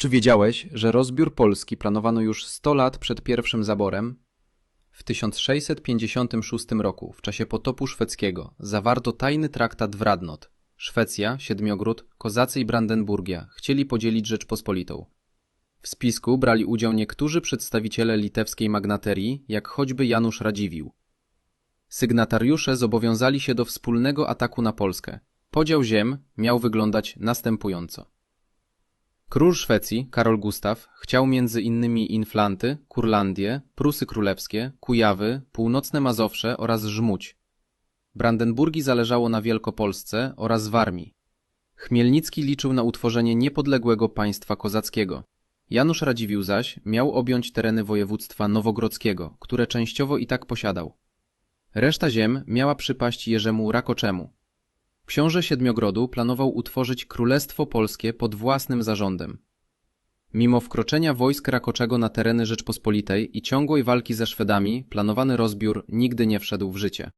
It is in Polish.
Czy wiedziałeś, że rozbiór Polski planowano już 100 lat przed pierwszym zaborem? W 1656 roku, w czasie potopu szwedzkiego, zawarto tajny traktat w Radnot. Szwecja, Siedmiogród, Kozacy i Brandenburgia chcieli podzielić Rzeczpospolitą. W spisku brali udział niektórzy przedstawiciele litewskiej magnaterii, jak choćby Janusz Radziwiłł. Sygnatariusze zobowiązali się do wspólnego ataku na Polskę. Podział ziem miał wyglądać następująco. Król Szwecji, Karol Gustaf, chciał między innymi Inflanty, Kurlandię, Prusy Królewskie, Kujawy, północne Mazowsze oraz Żmudź. Brandenburgii zależało na Wielkopolsce oraz Warmii. Chmielnicki liczył na utworzenie niepodległego państwa kozackiego. Janusz Radziwiłł zaś miał objąć tereny województwa nowogrodzkiego, które częściowo i tak posiadał. Reszta ziem miała przypaść Jerzemu Rakoczemu. Książę Siedmiogrodu planował utworzyć Królestwo Polskie pod własnym zarządem. Mimo wkroczenia wojsk Rakoczego na tereny Rzeczpospolitej i ciągłej walki ze Szwedami, planowany rozbiór nigdy nie wszedł w życie.